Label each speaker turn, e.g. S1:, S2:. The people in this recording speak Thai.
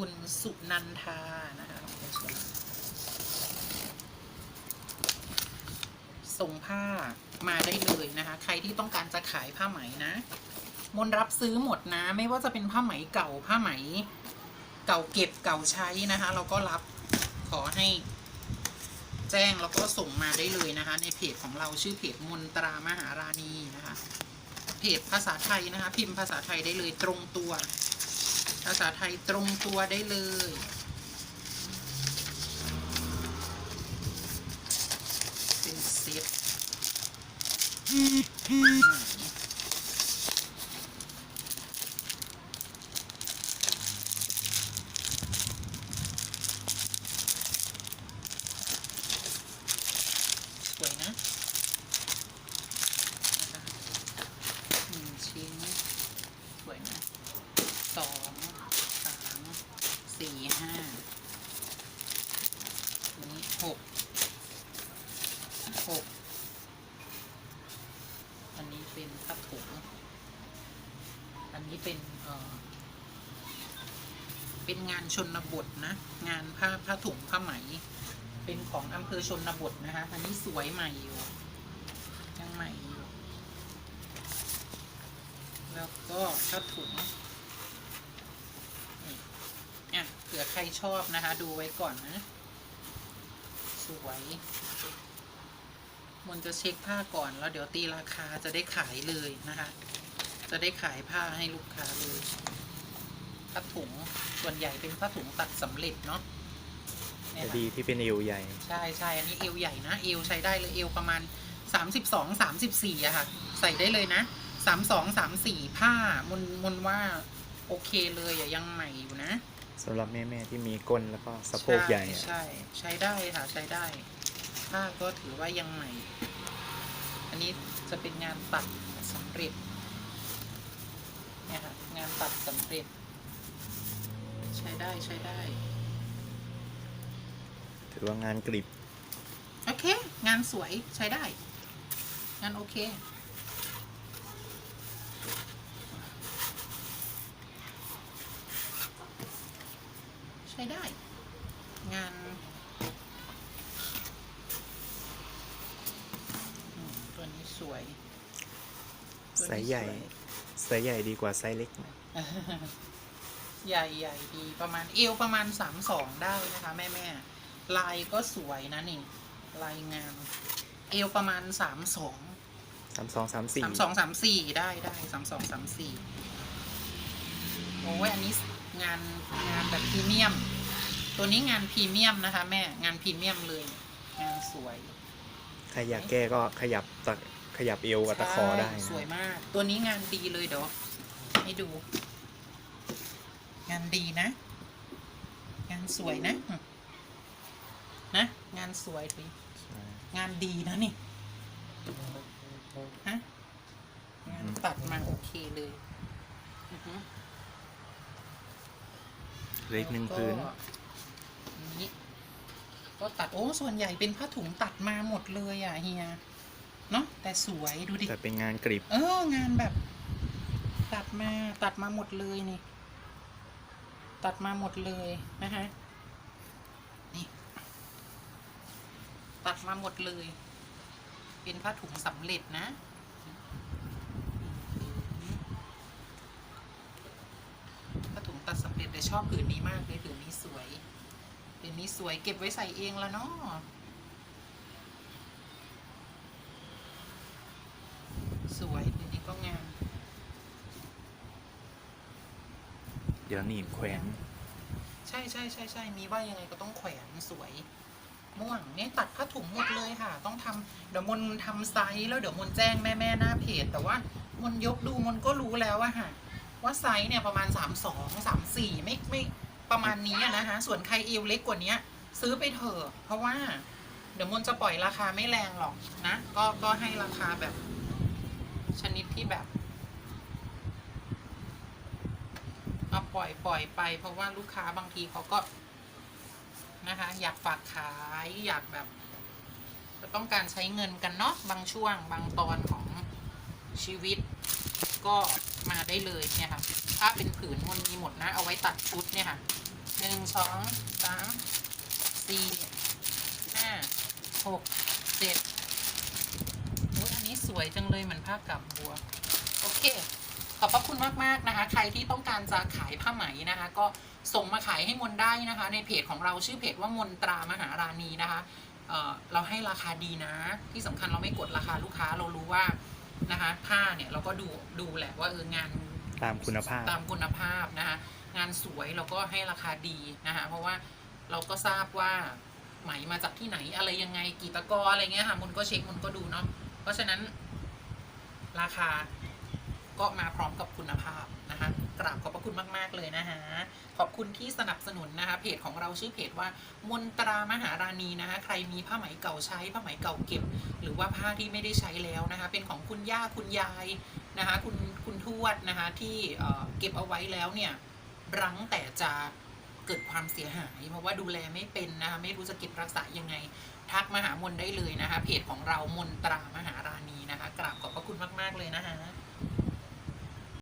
S1: คุณสุนันทานะคะขอบคุณสุนันส่งผ้ามาได้เลยนะคะ ใครที่ต้องการจะขายผ้าไหมนะมนรับซื้อหมดนะ ไม่ว่าจะเป็นผ้าไหมเก่าผ้าไหม เก่าเก็บเก่าใช้นะคะ เราก็รับขอให้ แจ้งแล้วก็ส่งมาได้เลยนะคะ ในเพจของเราชื่อเพจมนตรามหาราณีนะคะ เพจภาษาไทยนะคะ พิมพ์ภาษาไทยได้เลยตรงตัวาษาไทยตรงตัวได้เลย เป็นเซตสวยนะนะคะหนึ่งชิ้น สวยนะสองสามสี่ห้าอันนี้หกหกอัน นี้เป็นผ้าถุงอันนี้เป็นเออเป็นงานชนบทนะ งานผ้าผ้าถุงผ้าไหม เป็นของอำเภอชนบทนะคะ อันนี้สวยใหม่อยู่ยังใหม่อยู่ แล้วก็ผ้าถุงนี่อะเผื่อใครชอบนะคะ ดูไว้ก่อนนะ สวย มนจะเช็คผ้าก่อนแล้วเดี๋ยวตีราคาจะได้ขายเลยนะคะ จะได้ขายผ้าให้ลูกค้าเลยผ้าถุงส่วนใหญ่เป็นผ้าถุงตัดสำเร็จเนาะเนี่ย
S2: แต่
S1: ค่ะ
S2: ดีที่เป็นเอวใหญ่
S1: ใช่ใช่อันนี้เอวใหญ่นะเอวใช้ได้เลยเอวประมาณสามสิบสองสามสิบสี่อะค่ะ ใส่ได้เลยนะสามสองสามสี่ผ้ามนมนว่าโอเคเลยอะยังใหม่อยู่นะ
S2: สำหรับแม่ๆที่มีก้นแล้วก็สะโพกใหญ่อะ
S1: ใช่ใช้ได้ค่ะใช้ได้ ผ้าก็ถือว่ายังใหม่ อันนี้จะเป็นงานตัดสำเร็จเนี่ยค่ะงานตัดสำเร็จ ใช้ได้ใช้ได้
S2: ถือว่างานกริบ
S1: โอเค งานสวยใช้ได้ งานโอเคใช้ได้ งานอืมตัวนี้ สวยตัวนี้
S2: ไซส์ใหญ่
S1: สวย
S2: ไซส์ใหญ่ดีกว่าไซส์เล็กนะ
S1: ใหญ่ใหญ่ดีประมาณเอวประมาณสามสองได้นะคะแม่แม่ๆลายก็สวยนะนี่ ลายงาม เอวประมาณสามสอง
S2: สามสองสามสี่
S1: สามสองสามสี่ได้ได้สามสองสามสี่โอ้ยอันนี้งานงานแบบพรีเมียม ตัวนี้งานพรีเมียมนะคะ แม่งานพรีเมียมเลย งานสวย
S2: ใครอยากแก้ก็ขยับตะ ขยับเอวกับตะคอได้
S1: ใช่
S2: นะ
S1: สวยมาก ตัวนี้งานดีเลยเดี๋ยวให้ดู งานดีนะ งานสวยนะอืมนะ งานสวยดี
S2: ใช่
S1: งานดีนะนี่ฮะงานตัดมาโอเคเลยอือฮึ
S2: เหลขหนึ่งพื้น
S1: แล้วก็อันนี้ก็ตัดโอ้ส่วนใหญ่เป็นผ้าถุงตัดมาหมดเลยอะเฮีย เนาะแต่สวยดูดิ
S2: แต่เป็นงานกริบ
S1: เอองานแบบ ตัดมาตัดมาหมดเลยนี่ ตัดมาหมดเลยนะฮะนี่ ตัดมาหมดเลย เป็นผ้าถุงสำเร็จนะผ้าถุงตัดสำเร็จแต่ชอบผืนนี้มากเลยผืนนี้สวยผืนนี้สวยเก็บไว้ใส่เองแล้วเนาะ สวยผืนนี้ก็งาม
S2: เดี๋ยวหนีบแขวน
S1: ใช่ใช่ใช่ใช่มีว่ายังไงก็ต้องแขวนสวย ม่วงเนี่ยตัดผ้าถุงหมดเลยค่ะ ต้องทำเดี๋ยวมนทำไซส์แล้วเดี๋ยวมนแจ้งแม่แม่ๆหน้าเพจแต่ว่ามนยกดูมนก็รู้แล้วว่าค่ะว่าไซส์เนี่ยประมาณสามสองสามสี่ไม่ไม่ประมาณนี้อะนะคะส่วนใครเอวเล็กกว่านี้ซื้อไปเถอะเพราะว่า เดี๋ยวมนจะปล่อยราคาไม่แรงหรอกนะ ก็ก็ให้ราคาแบบ ชนิดที่แบบเอาปล่อยปล่อยไป เพราะว่าลูกค้าบางทีเขาก็นะคะ อยากฝากขายอยากแบบต้องการใช้เงินกันเนาะบางช่วงบางตอนของชีวิต ก็มาได้เลยเนี่ยค่ะถ้าเป็นผืนมันมีหมดนะ เอาไว้ตัดชุดเนี่ยค่ะหนึ่งสองสามสี่ห้าหกเจ็ด สวยจังเลยเหมือนผ้ากับบัว โอเค ขอบพระคุณมากๆนะคะ ใครที่ต้องการจะขายผ้าไหมนะคะ ก็ส่งมาขายให้มนได้นะคะ ในเพจของเราชื่อเพจว่ามนตรามหาราณีนะคะเอ่อเราให้ราคาดีนะ ที่สำคัญเราไม่กดราคาลูกค้าเรารู้ว่านะคะผ้าเนี่ยเราก็ดูดูแหละว่าเอองาน
S2: ตามคุณภาพ
S1: ตามคุณภาพนะคะงานสวยเราก็ให้ราคาดีนะคะเพราะว่าเราก็ทราบว่าไหมมาจากที่ไหนอะไรยังไงกี่ตะกออะไรเงี้ยค่ะมนก็เช็คมนก็ดูเนาะ เพราะฉะนั้นราคาก็มาพร้อมกับคุณภาพนะคะกราบขอบพระคุณมาก ๆ เลยนะคะขอบคุณที่สนับสนุนนะคะเพจของเราชื่อเพจว่ามนตรามหาราณีนะคะใครมีผ้าไหมเก่าใช้ผ้าไหมเก่าเก็บ หรือว่าผ้าที่ไม่ได้ใช้แล้วนะคะเป็นของคุณย่าคุณยายนะคะคุณคุณทวดนะคะที่เเก็บเอาไว้แล้วเนี่ยรั้งแต่จะ เกิดความเสียหาย เพราะว่าดูแลไม่เป็นนะคะไม่รู้จะเก็บรักษายังไง ทักมาหามนได้เลยนะคะ เพจของเรามนตรามหาราณีนะคะกราบขอบพระคุณมาก ๆ เลยนะคะ